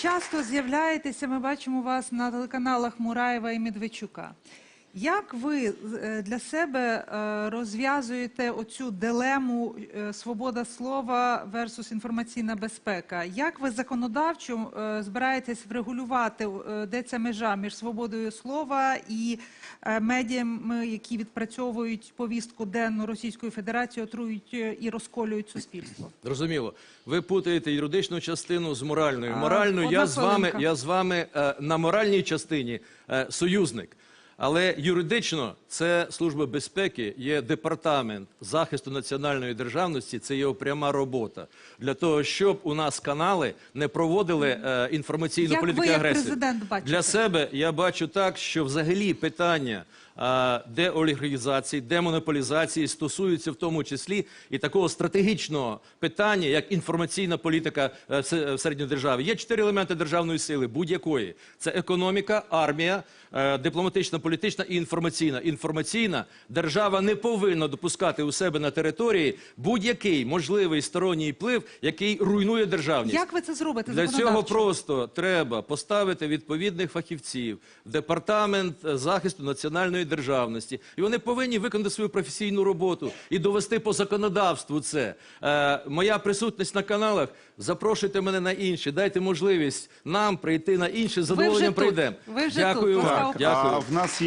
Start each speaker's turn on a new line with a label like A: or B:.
A: часто з'являєтеся, ми бачимо вас на телеканалах Мураєва і Медведчука. Як ви е, для себе е, розв'язуєте оцю дилему е, свобода слова versus інформаційна безпека? Як ви законодавчо збираєтесь врегулювати, де ця межа між свободою слова і медіями, які відпрацьовують повістку денну Російської Федерації, отрують і розколюють суспільство?
B: Зрозуміло. Ви путаєте юридичну частину з моральною.
A: Одна
B: я з вами, я з вами на моральній частині союзник. Але юридично це служба безпеки, є департамент захисту національної державності. Це його пряма робота для того, щоб у нас канали не проводили е, інформаційну
A: Як ви,
B: політику
A: як
B: агресії.
A: президент, бачите?
B: Для себе я бачу так, що взагалі питання а, деолігархізації, демонополізації стосуються в тому числі і такого стратегічного питання, як інформаційна політика е, в се- в середньої держави. Є чотири елементи державної сили будь-якої: це економіка, армія, е, дипломатична, політична і інформаційна. Інформаційна держава не повинна допускати у себе на території будь-який можливий сторонній вплив, який руйнує державність.
A: Як ви це зробите?
B: Для цього просто треба поставити відповідних фахівців в департамент захисту національної державності, і вони повинні виконати свою професійну роботу і довести по законодавству це. Е, моя присутність на каналах. Запрошуйте мене на інші, дайте можливість нам прийти на інші. З задоволенням прийдемо.
A: Ви вже
B: Дякую
A: тут.
B: вам. Дякую.
C: А в нас є